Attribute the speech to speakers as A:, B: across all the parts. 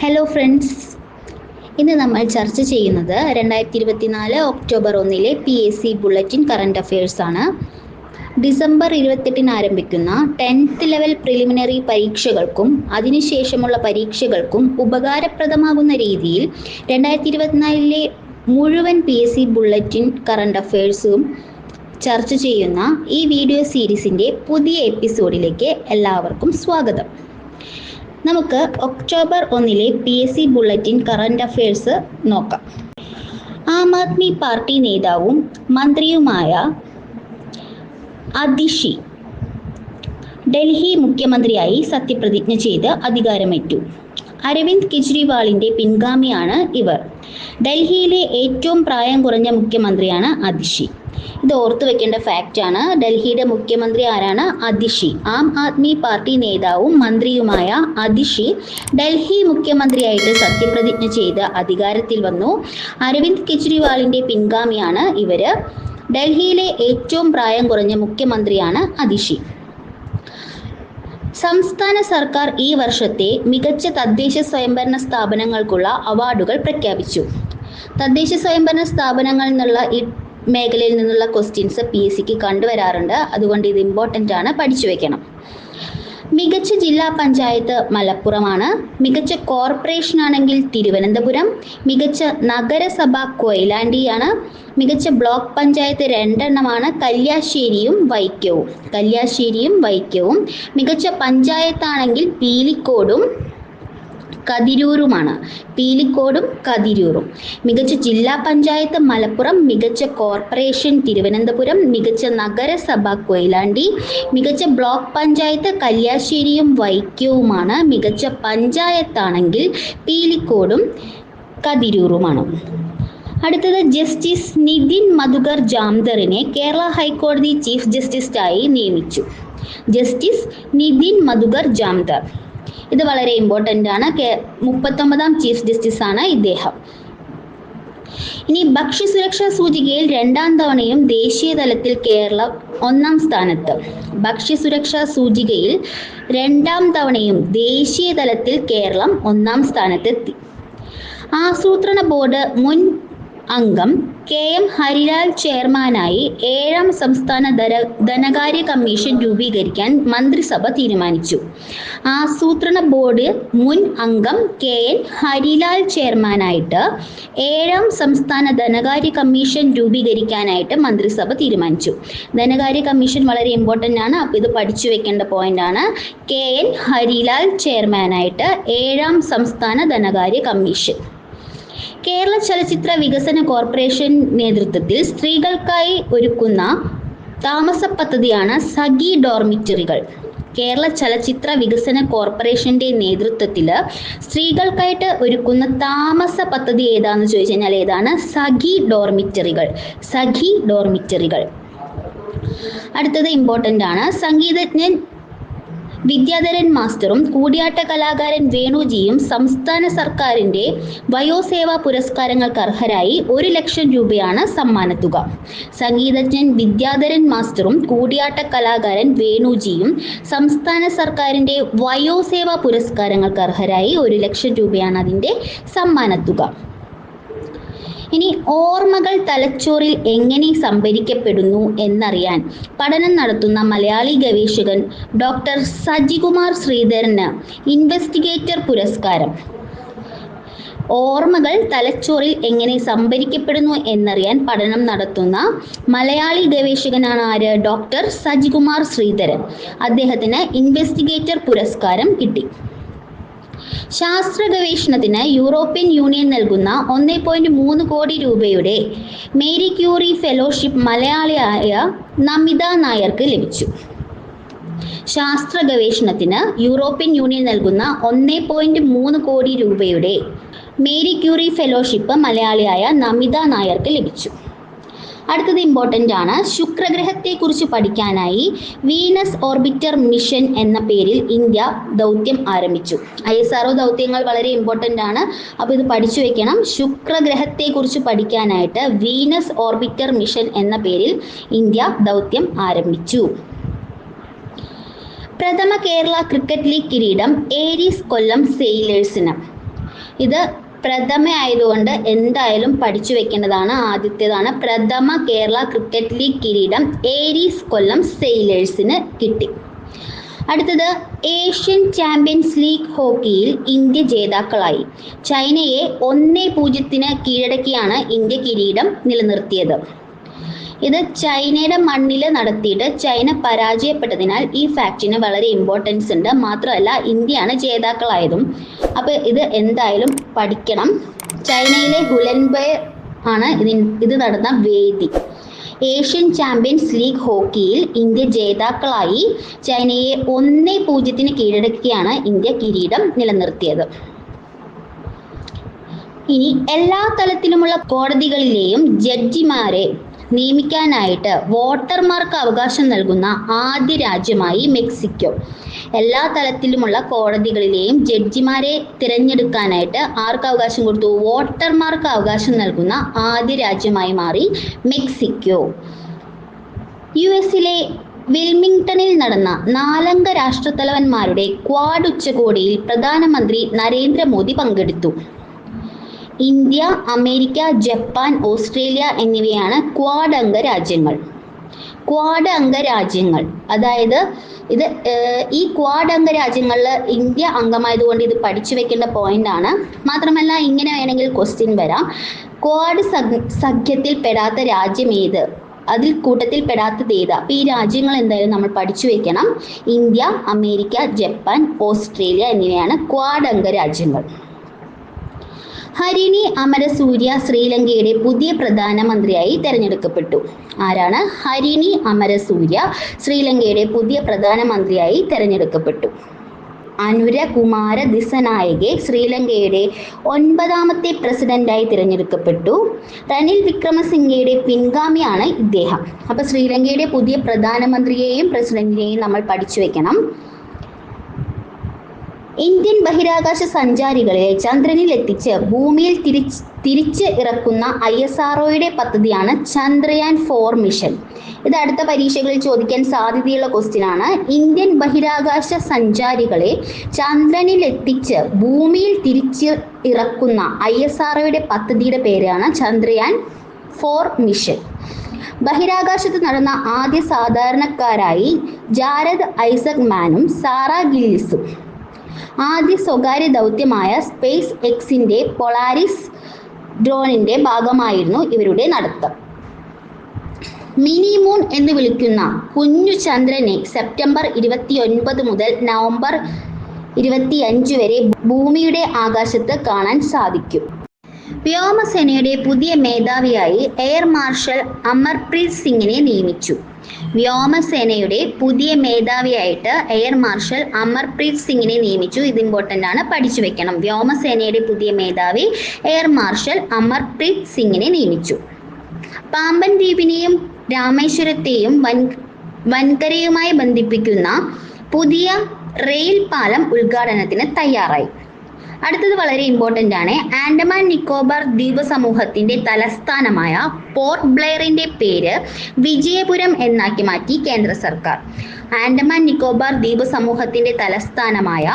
A: Hello friends ഇന്ന് നമ്മൾ ചർച്ച ചെയ്യുന്നത് രണ്ടായിരത്തി ഇരുപത്തിനാല് ഒക്ടോബർ ഒന്നിലെ P S C bulletin current affairs ആണ്. ഡിസംബർ ഇരുപത്തെട്ടിന് ആരംഭിക്കുന്ന ടെൻത്ത് ലെവൽ പ്രിലിമിനറി പരീക്ഷകൾക്കും അതിനുശേഷമുള്ള പരീക്ഷകൾക്കും ഉപകാരപ്രദമാകുന്ന രീതിയിൽ രണ്ടായിരത്തി ഇരുപത്തിനാലിലെ മുഴുവൻ P S C bulletin current അഫയേഴ്സും ചർച്ച ചെയ്യുന്ന ഈ വീഡിയോ സീരീസിന്റെ പുതിയ എപ്പിസോഡിലേക്ക് എല്ലാവർക്കും സ്വാഗതം. നമുക്ക് ഒക്ടോബർ ഒന്നിലെ P S C bulletin current affairs നോക്കാം. ആം ആദ്മി പാർട്ടി നേതാവും മന്ത്രിയുമായ അതിഷി ഡൽഹി മുഖ്യമന്ത്രിയായി സത്യപ്രതിജ്ഞ ചെയ്ത് അധികാരമേറ്റു. അരവിന്ദ് കെജ്രിവാളിന്റെ പിൻഗാമിയാണ് ഇവർ. ഡൽഹിയിലെ ഏറ്റവും പ്രായം കുറഞ്ഞ മുഖ്യമന്ത്രിയാണ് അതിഷി. ഇത് ഓർത്തു വെക്കേണ്ട ഫാക്റ്റ് ആണ്. ഡൽഹിയുടെ മുഖ്യമന്ത്രി ആരാണ്? അതിഷി. ആം ആദ്മി പാർട്ടി നേതാവും മന്ത്രിയുമായ അതിഷി ഡൽഹി മുഖ്യമന്ത്രിയായിട്ട് സത്യപ്രതിജ്ഞ ചെയ്ത് അധികാരത്തിൽ വന്നു. അരവിന്ദ് കെജ്രിവാളിന്റെ പിൻഗാമിയാണ് ഇവർ. ഡൽഹിയിലെ ഏറ്റവും പ്രായം കുറഞ്ഞ മുഖ്യമന്ത്രിയാണ് അതിഷി. സംസ്ഥാന സർക്കാർ ഈ വർഷത്തെ മികച്ച തദ്ദേശ സ്വയംഭരണ സ്ഥാപനങ്ങൾക്കുള്ള അവാർഡുകൾ പ്രഖ്യാപിച്ചു. തദ്ദേശ സ്വയംഭരണ സ്ഥാപനങ്ങളിൽ നിന്നുള്ള മേഖലയിൽ നിന്നുള്ള ക്വസ്റ്റ്യൻസ് പി എസ് സിക്ക് കണ്ടുവരാറുണ്ട്. അതുകൊണ്ട് ഇത് ഇമ്പോർട്ടന്റ് ആണ്. പഠിച്ചു വെക്കണം. മികച്ച ജില്ലാ പഞ്ചായത്ത് മലപ്പുറമാണ്. മികച്ച കോർപ്പറേഷൻ ആണെങ്കിൽ തിരുവനന്തപുരം. മികച്ച നഗരസഭ കൊയിലാണ്ടിയാണ്. മികച്ച ബ്ലോക്ക് പഞ്ചായത്ത് രണ്ടെണ്ണമാണ്. കല്യാശ്ശേരിയും വൈക്കവും കല്യാശ്ശേരിയും വൈക്കവും മികച്ച പഞ്ചായത്താണെങ്കിൽ പീലിക്കോടും. കതിരൂരുമാണ്. പീലിക്കോടും കതിരൂറും മികച്ച ജില്ലാ പഞ്ചായത്ത് മലപ്പുറം മികച്ച കോർപ്പറേഷൻ തിരുവനന്തപുരം മികച്ച നഗരസഭ കൊയിലാണ്ടി മികച്ച ബ്ലോക്ക് പഞ്ചായത്ത് കല്യാശ്ശേരിയും വൈക്കവുമാണ് മികച്ച പഞ്ചായത്താണെങ്കിൽ പീലിക്കോടും കതിരൂറുമാണ് അടുത്തത് ജസ്റ്റിസ് നിതിൻ മധുകർ ജാംദറിനെ കേരള ഹൈക്കോടതി ചീഫ് ജസ്റ്റിസായി നിയമിച്ചു. ജസ്റ്റിസ് നിതിൻ മധുകർ ജാംദർ. ഇത് വളരെ ഇമ്പോർട്ടന്റ് ആണ്. മുപ്പത്തൊമ്പതാം ചീഫ് ജസ്റ്റിസ് ആണ് ഇദ്ദേഹം. ഇനി ഭക്ഷ്യസുരക്ഷാ സൂചികയിൽ രണ്ടാം തവണയും ദേശീയ തലത്തിൽ കേരളം ഒന്നാം സ്ഥാനത്ത്. ഭക്ഷ്യസുരക്ഷാ സൂചികയിൽ രണ്ടാം തവണയും ദേശീയ തലത്തിൽ കേരളം ഒന്നാം സ്ഥാനത്തെത്തി. ആസൂത്രണ ബോർഡ് മുൻ അംഗം കെ എം ഹരിലാൽ ചെയർമാനായി ഏഴാം സംസ്ഥാന ധന ധനകാര്യ കമ്മീഷൻ രൂപീകരിക്കാൻ മന്ത്രിസഭ തീരുമാനിച്ചു. ആസൂത്രണ ബോർഡ് മുൻ അംഗം കെ എൻ ഹരിലാൽ ചെയർമാനായിട്ട് ഏഴാം സംസ്ഥാന ധനകാര്യ കമ്മീഷൻ രൂപീകരിക്കാനായിട്ട് മന്ത്രിസഭ തീരുമാനിച്ചു. ധനകാര്യ കമ്മീഷൻ വളരെ ഇമ്പോർട്ടന്റ് ആണ്. അപ്പോൾ ഇത് പഠിച്ചു വെക്കേണ്ട പോയിന്റ് ആണ്. കെ എൻ ഹരിലാൽ ചെയർമാനായിട്ട് ഏഴാം സംസ്ഥാന ധനകാര്യ കമ്മീഷൻ. കേരള ചലച്ചിത്ര വികസന കോർപ്പറേഷൻ നേതൃത്വത്തിൽ സ്ത്രീകൾക്കായി ഒരുക്കുന്ന താമസ പദ്ധതിയാണ് സഖി ഡോർമിറ്ററികൾ. കേരള ചലച്ചിത്ര വികസന കോർപ്പറേഷന്റെ നേതൃത്വത്തിൽ സ്ത്രീകൾക്കായിട്ട് ഒരുക്കുന്ന താമസ പദ്ധതി ഏതാന്ന് ചോദിച്ചു കഴിഞ്ഞാൽ ഏതാണ്? സഖി ഡോർമിറ്ററികൾ. സഖി ഡോർമിറ്ററികൾ. അടുത്തത് ഇമ്പോർട്ടന്റ് ആണ്. സംഗീതജ്ഞൻ വിദ്യാധരൻ മാസ്റ്ററും കൂടിയാട്ട കലാകാരൻ വേണുജിയും സംസ്ഥാന സർക്കാരിന്റെ വയോസേവാ പുരസ്കാരങ്ങൾക്ക് അർഹരായി ഒരു ലക്ഷം രൂപയാണ് സമ്മാനത്തുക. സംഗീതജ്ഞൻ വിദ്യാധരൻ മാസ്റ്ററും കൂടിയാട്ട കലാകാരൻ വേണുജിയും സംസ്ഥാന സർക്കാരിന്റെ വയോസേവാ പുരസ്കാരങ്ങൾക്ക് അർഹരായി ഒരു ലക്ഷം രൂപയാണ് അതിന്റെ സമ്മാനത്തുക. ഇനി ഓർമ്മകൾ തലച്ചോറിൽ എങ്ങനെ സംഭരിക്കപ്പെടുന്നു എന്നറിയാൻ പഠനം നടത്തുന്ന മലയാളി ഗവേഷകൻ ഡോക്ടർ സജികുമാർ ശ്രീധരന് ഇൻവെസ്റ്റിഗേറ്റർ പുരസ്കാരം. ഓർമ്മകൾ തലച്ചോറിൽ എങ്ങനെ സംഭരിക്കപ്പെടുന്നു എന്നറിയാൻ പഠനം നടത്തുന്ന മലയാളി ഗവേഷകനാണ് ആര്? ഡോക്ടർ സജികുമാർ ശ്രീധരൻ. അദ്ദേഹത്തിന് ഇൻവെസ്റ്റിഗേറ്റർ പുരസ്കാരം കിട്ടി. ശാസ്ത്ര ഗവേഷണത്തിന് യൂറോപ്യൻ യൂണിയൻ നൽകുന്ന ഒന്നേ പോയിന്റ് മൂന്ന് കോടി രൂപയുടെ മേരി ക്യൂറി ഫെലോഷിപ്പ് മലയാളിയായ നമിത നായർക്ക് ലഭിച്ചു. ശാസ്ത്ര ഗവേഷണത്തിന് യൂറോപ്യൻ യൂണിയൻ നൽകുന്ന ഒന്നേ പോയിന്റ് മൂന്ന് കോടി രൂപയുടെ മേരി ക്യൂറി ഫെലോഷിപ്പ് മലയാളിയായ നമിത നായർക്ക് ലഭിച്ചു. അടുത്തത് ഇമ്പോർട്ടന്റ് ആണ്. ശുക്രഗ്രഹത്തെക്കുറിച്ച് പഠിക്കാനായി വീനസ് ഓർബിറ്റർ മിഷൻ എന്ന പേരിൽ ഇന്ത്യ ദൗത്യം ആരംഭിച്ചു. ഐ എസ് ആർഒ ദൗത്യങ്ങൾ വളരെ ഇമ്പോർട്ടന്റ് ആണ്. അപ്പോൾ ഇത് പഠിച്ചു വെക്കണം. ശുക്രഗ്രഹത്തെക്കുറിച്ച് പഠിക്കാനായിട്ട് വീനസ് ഓർബിറ്റർ മിഷൻ എന്ന പേരിൽ ഇന്ത്യ ദൗത്യം ആരംഭിച്ചു. പ്രഥമ കേരള ക്രിക്കറ്റ് ലീഗ് കിരീടം ഏരീസ് കൊല്ലം സെയിലേഴ്സിന് ഇത് പ്രഥമ ആയതുകൊണ്ട് എന്തായാലും പഠിച്ചു വെക്കേണ്ടതാണ് ആദ്യത്തേതാണ്. പ്രഥമ കേരള ക്രിക്കറ്റ് ലീഗ് കിരീടം ഏരീസ് കൊല്ലം സെയിലേഴ്സിന് കിട്ടി. അടുത്തത് ഏഷ്യൻ ചാമ്പ്യൻസ് ലീഗ് ഹോക്കിയിൽ ഇന്ത്യ ജേതാക്കളായി. ചൈനയെ ഒന്നേ പൂജ്യത്തിന് കീഴടക്കിയാണ് ഇന്ത്യ കിരീടം നിലനിർത്തിയത്. ഇത് ചൈനയുടെ മണ്ണിൽ നടത്തിയിട്ട് ചൈന പരാജയപ്പെട്ടതിനാൽ ഈ ഫാക്ടിന് വളരെ ഇമ്പോർട്ടൻസ് ഉണ്ട്. മാത്രമല്ല ഇന്ത്യയാണ് ജേതാക്കളായതും. അപ്പോൾ ഇത് എന്തായാലും പഠിക്കണം. ചൈനയിലെ ഹുലൻബേ ആണ് ഇത് നടന്ന വേദി. ഏഷ്യൻ ചാമ്പ്യൻസ് ലീഗ് ഹോക്കിയിൽ ഇന്ത്യ ജേതാക്കളായി. ചൈനയെ ഒന്നേ പൂജ്യത്തിന് കീഴടക്കിയാണ് ഇന്ത്യ കിരീടം നിലനിർത്തിയത്. ഇനി എല്ലാ തലത്തിലുമുള്ള കോടതികളിലെയും ജഡ്ജിമാരെ നിയമിക്കാനായിട്ട് വോട്ടർമാർക്ക് അവകാശം നൽകുന്ന ആദ്യ രാജ്യമായി മെക്സിക്കോ. എല്ലാ തലത്തിലുമുള്ള കോടതികളിലെയും ജഡ്ജിമാരെ തിരഞ്ഞെടുക്കാനായിട്ട് ആർക്ക് അവകാശം കൊടുത്തു? വോട്ടർമാർക്ക് അവകാശം നൽകുന്ന ആദ്യ രാജ്യമായി മാറി മെക്സിക്കോ. യു എസിലെ വിൽമിംഗ്ടണിൽ നടന്ന നാലംഗ രാഷ്ട്രത്തലവന്മാരുടെ ക്വാഡ് ഉച്ചകോടിയിൽ പ്രധാനമന്ത്രി നരേന്ദ്രമോദി പങ്കെടുത്തു. ഇന്ത്യ അമേരിക്ക ജപ്പാൻ ഓസ്ട്രേലിയ എന്നിവയാണ് ക്വാഡ് അംഗ രാജ്യങ്ങൾ ക്വാഡ് അംഗ രാജ്യങ്ങൾ അതായത് ഇത് ഈ ക്വാഡ് അംഗ രാജ്യങ്ങളിൽ ഇന്ത്യ അംഗമായതുകൊണ്ട് ഇത് പഠിച്ചു വെക്കേണ്ട പോയിന്റ് ആണ്. മാത്രമല്ല ഇങ്ങനെ വേണമെങ്കിൽ ക്വസ്റ്റ്യൻ വരാം. ക്വാഡ് സഖ്യത്തിൽ പെടാത്ത രാജ്യം ഏത്? അതിൽ കൂട്ടത്തിൽ പെടാത്തത് ഏത്? അപ്പൊ ഈ രാജ്യങ്ങൾ എന്തായാലും നമ്മൾ പഠിച്ചു വെക്കണം. ഇന്ത്യ അമേരിക്ക ജപ്പാൻ ഓസ്ട്രേലിയ എന്നിവയാണ് ക്വാഡ് അംഗ രാജ്യങ്ങൾ ഹരിണി അമരസൂര്യ ശ്രീലങ്കയുടെ പുതിയ പ്രധാനമന്ത്രിയായി തെരഞ്ഞെടുക്കപ്പെട്ടു. ആരാണ്? ഹരിണി അമരസൂര്യ ശ്രീലങ്കയുടെ പുതിയ പ്രധാനമന്ത്രിയായി തെരഞ്ഞെടുക്കപ്പെട്ടു. അനുരകുമാര ദിസനായകെ ശ്രീലങ്കയുടെ ഒൻപതാമത്തെ പ്രസിഡന്റായി തിരഞ്ഞെടുക്കപ്പെട്ടു. റനിൽ വിക്രമസിംഗയുടെ പിൻഗാമിയാണ് ഇദ്ദേഹം. അപ്പൊ ശ്രീലങ്കയുടെ പുതിയ പ്രധാനമന്ത്രിയെയും പ്രസിഡന്റിനെയും നമ്മൾ പഠിച്ചു വെക്കണം. ഇന്ത്യൻ ബഹിരാകാശ സഞ്ചാരികളെ ചന്ദ്രനിൽ എത്തിച്ച് ഭൂമിയിൽ തിരിച്ച് തിരിച്ച് ഇറക്കുന്ന ഐ എസ് ആർഒയുടെ പദ്ധതിയാണ് ചന്ദ്രയാൻ ഫോർ മിഷൻ. ഇത് അടുത്ത പരീക്ഷകളിൽ ചോദിക്കാൻ സാധ്യതയുള്ള ക്വസ്റ്റ്യൻ ആണ് ഇന്ത്യൻ ബഹിരാകാശ സഞ്ചാരികളെ ചന്ദ്രനിൽ എത്തിച്ച് ഭൂമിയിൽ തിരിച്ച് ഇറക്കുന്ന ഐ എസ് ആർഒയുടെ പദ്ധതിയുടെ പേരാണ് ചന്ദ്രയാൻ ഫോർ മിഷൻ. ബഹിരാകാശത്ത് നടന്ന ആദ്യ സാധാരണക്കാരായി ജാരദ് ഐസക് മാനും സാറ ഗില്ലിസും ആദ്യ സ്വകാര്യ ദൗത്യമായ സ്പേസ് എക്സിന്റെ പൊളാരിസ് ഡ്രോണിന്റെ ഭാഗമായിരുന്നു ഇവരുടെ നടത്തം. മിനി മൂൺ എന്ന് വിളിക്കുന്ന കുഞ്ഞു ചന്ദ്രനെ സെപ്റ്റംബർ ഇരുപത്തിയൊൻപത് മുതൽ നവംബർ ഇരുപത്തിയഞ്ച് വരെ ഭൂമിയുടെ ആകാശത്ത് കാണാൻ സാധിക്കും. വ്യോമസേനയുടെ പുതിയ മേധാവിയായി എയർ മാർഷൽ അമർപ്രീത് സിംഗിനെ നിയമിച്ചു. വ്യോമസേനയുടെ പുതിയ മേധാവിയായിട്ട് എയർ മാർഷൽ അമർപ്രീത് സിംഗിനെ നിയമിച്ചു. ഇത് ഇമ്പോർട്ടന്റ് ആണ്. പഠിച്ചു വെക്കണം. വ്യോമസേനയുടെ പുതിയ മേധാവി എയർ മാർഷൽ അമർപ്രീത് സിംഗിനെ നിയമിച്ചു. പാമ്പൻ ദ്വീപിനെയും രാമേശ്വരത്തെയും വൻ വൻകരയുമായി ബന്ധിപ്പിക്കുന്ന പുതിയ റെയിൽ പാലം ഉദ്ഘാടനത്തിന് തയ്യാറായി. അടുത്തത് വളരെ ഇമ്പോർട്ടന്റ് ആണ്. ആൻഡമാൻ നിക്കോബാർ ദ്വീപ് സമൂഹത്തിന്റെ തലസ്ഥാനമായ പോർട്ട് ബ്ലെയറിന്റെ പേര് വിജയപുരം എന്നാക്കി മാറ്റി കേന്ദ്ര സർക്കാർ. ആൻഡമാൻ നിക്കോബാർ ദ്വീപ് സമൂഹത്തിന്റെ തലസ്ഥാനമായ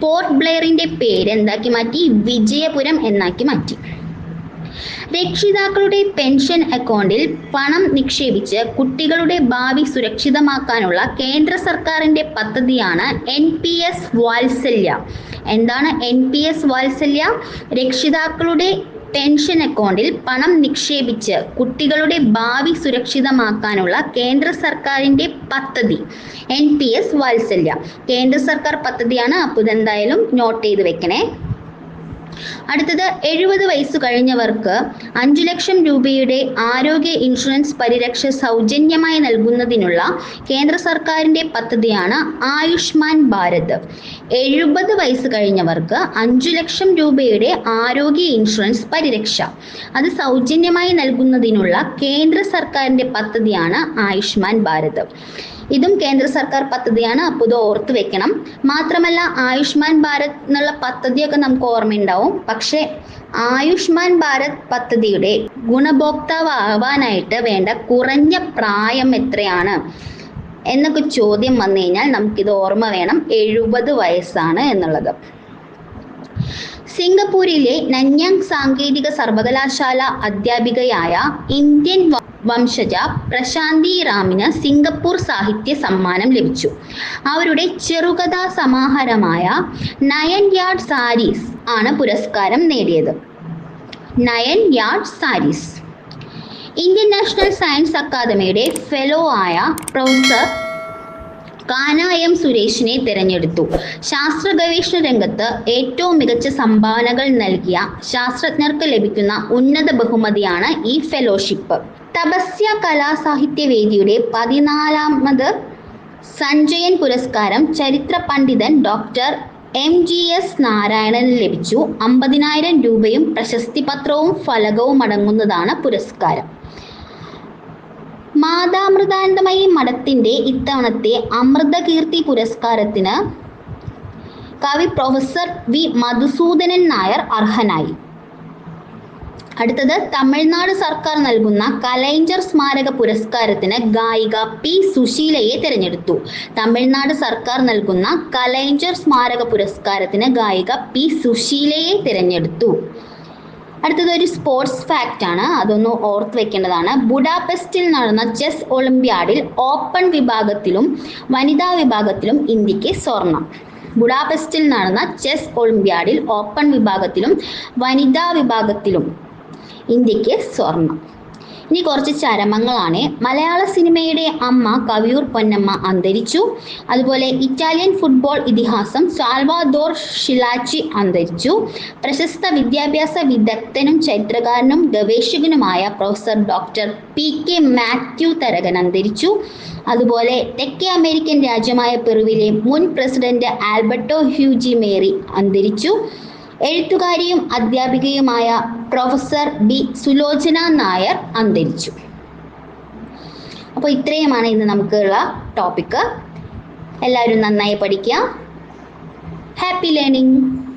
A: പോർട്ട് ബ്ലെയറിന്റെ പേര് എന്താക്കി മാറ്റി? വിജയപുരം എന്നാക്കി മാറ്റി. രക്ഷിതാക്കളുടെ പെൻഷൻ അക്കൗണ്ടിൽ പണം നിക്ഷേപിച്ച് കുട്ടികളുടെ ഭാവി സുരക്ഷിതമാക്കാനുള്ള കേന്ദ്ര സർക്കാരിന്റെ പദ്ധതിയാണ് എൻ പി എസ് വാത്സല്യ. എന്താണ് എൻ പി എസ് വാത്സല്യ? രക്ഷിതാക്കളുടെ പെൻഷൻ അക്കൗണ്ടിൽ പണം നിക്ഷേപിച്ച് കുട്ടികളുടെ ഭാവി സുരക്ഷിതമാക്കാനുള്ള കേന്ദ്ര സർക്കാരിന്റെ പദ്ധതി. എൻ പി എസ് വാത്സല്യ. കേന്ദ്ര സർക്കാർ പദ്ധതിയാണ്. അപ്പോൾ ഇതെന്തായാലും നോട്ട് ചെയ്ത് വെക്കണേ. അടുത്തത് എഴുപത് വയസ്സ് കഴിഞ്ഞവർക്ക് അഞ്ചു ലക്ഷം രൂപയുടെ ആരോഗ്യ ഇൻഷുറൻസ് പരിരക്ഷ സൗജന്യമായി നൽകുന്നതിനുള്ള കേന്ദ്ര സർക്കാരിന്റെ പദ്ധതിയാണ് ആയുഷ്മാൻ ഭാരത്. എഴുപത് വയസ്സ് കഴിഞ്ഞവർക്ക് അഞ്ചു ലക്ഷം രൂപയുടെ ആരോഗ്യ ഇൻഷുറൻസ് പരിരക്ഷ. അത് സൗജന്യമായി നൽകുന്നതിനുള്ള കേന്ദ്ര സർക്കാരിന്റെ പദ്ധതിയാണ് ആയുഷ്മാൻ ഭാരത്. ഇതും കേന്ദ്ര സർക്കാർ പദ്ധതിയാണ് അപ്പോൾ ഇത് ഓർത്ത് വെക്കണം. മാത്രമല്ല ആയുഷ്മാൻ ഭാരത് എന്നുള്ള പദ്ധതിയൊക്കെ നമുക്ക് ഓർമ്മയുണ്ടാവും. പക്ഷേ ആയുഷ്മാൻ ഭാരത് പദ്ധതിയുടെ ഗുണഭോക്താവ് ആവാനായിട്ട് വേണ്ട കുറഞ്ഞ പ്രായം എത്രയാണ്? എന്നൊക്കെ ചോദ്യം വന്നു കഴിഞ്ഞാൽ നമുക്കിത് ഓർമ്മ വേണം. എഴുപത് വയസ്സാണ് എന്നുള്ളത്. സിംഗപ്പൂരിലെ നന്യാങ് സാങ്കേതിക സർവകലാശാല അധ്യാപികയായ ഇന്ത്യൻ വംശജ പ്രശാന്തി റാമിന് സിംഗപ്പൂർ സാഹിത്യ സമ്മാനം ലഭിച്ചു. അവരുടെ ചെറുകഥാ സമാഹാരമായ നയൻ യാർഡ് സാരീസ് ആണ് പുരസ്കാരം നേടിയത്. Nine yard saris. Indian National Science അക്കാദമിയുടെ ഫെലോ ആയ പ്രൊഫസർ കാനായം സുരേഷിനെ തിരഞ്ഞെടുത്തു. ശാസ്ത്ര ഗവേഷണ രംഗത്ത് ഏറ്റവും മികച്ച സംഭാവനകൾ നൽകിയ ശാസ്ത്രജ്ഞർക്ക് ലഭിക്കുന്ന ഉന്നത ബഹുമതിയാണ് ഈ ഫെലോഷിപ്പ് തപസ്യ കലാസാഹിത്യ വേദിയുടെ പതിനാലാമത് സഞ്ജയൻ പുരസ്കാരം ചരിത്ര പണ്ഡിതൻ ഡോക്ടർ എം ജി എസ് നാരായണന് ലഭിച്ചു. അമ്പതിനായിരം രൂപയും പ്രശസ്തി പത്രവും ഫലകവും അടങ്ങുന്നതാണ് പുരസ്കാരം. മാതാമൃതാനന്ദമയി മഠത്തിന്റെ ഇത്തവണത്തെ അമൃതകീർത്തി പുരസ്കാരത്തിന് കവി പ്രൊഫസർ വി മധുസൂദനൻ നായർ അർഹനായി. അടുത്തത് തമിഴ്നാട് സർക്കാർ നൽകുന്ന കലൈഞ്ചർ സ്മാരക പുരസ്കാരത്തിന് ഗായിക പി സുശീലയെ തിരഞ്ഞെടുത്തു. തമിഴ്നാട് സർക്കാർ നൽകുന്ന കലൈഞ്ചർ സ്മാരക പുരസ്കാരത്തിന് ഗായിക പി സുശീലയെ തിരഞ്ഞെടുത്തു. അടുത്തത് ഒരു സ്പോർട്സ് ഫാക്റ്റ് ആണ്. അതൊന്ന് ഓർത്ത് വെക്കേണ്ടതാണ്. ബുഡാപെസ്റ്റിൽ നടന്ന ചെസ് ഒളിമ്പ്യാഡിൽ ഓപ്പൺ വിഭാഗത്തിലും വനിതാ വിഭാഗത്തിലും ഇന്ത്യയ്ക്ക് സ്വർണം. ബുഡാപെസ്റ്റിൽ നടന്ന ചെസ് ഒളിമ്പ്യാഡിൽ ഓപ്പൺ വിഭാഗത്തിലും വനിതാ വിഭാഗത്തിലും ഇന്ത്യയ്ക്ക് സ്വർണം. ഇനി കുറച്ച് ചരമങ്ങളാണ്. മലയാള സിനിമയുടെ അമ്മ കവിയൂർ പൊന്നമ്മ അന്തരിച്ചു. അതുപോലെ ഇറ്റാലിയൻ ഫുട്ബോൾ ഇതിഹാസം സാൽവാദോർ ഷിലാച്ചി അന്തരിച്ചു. പ്രശസ്ത വിദ്യാഭ്യാസ വിദഗ്ധനും ചരിത്രകാരനും ഗവേഷകനുമായ professor doctor P K Mathew Tharakan അന്തരിച്ചു. അതുപോലെ തെക്കേ അമേരിക്കൻ രാജ്യമായ പെറുവിലെ മുൻ പ്രസിഡന്റ് ആൽബർട്ടോ ഹ്യൂജി മേരി അന്തരിച്ചു. എഴുത്തുകാരിയും അധ്യാപികയുമായ പ്രൊഫസർ ബി സുലോചന നായർ അന്തരിച്ചു. അപ്പോൾ ഇത്രയുമാണ് ഇന്ന് നമുക്കുള്ള ടോപ്പിക്ക് എല്ലാവരും നന്നായി പഠിക്കുക. Happy learning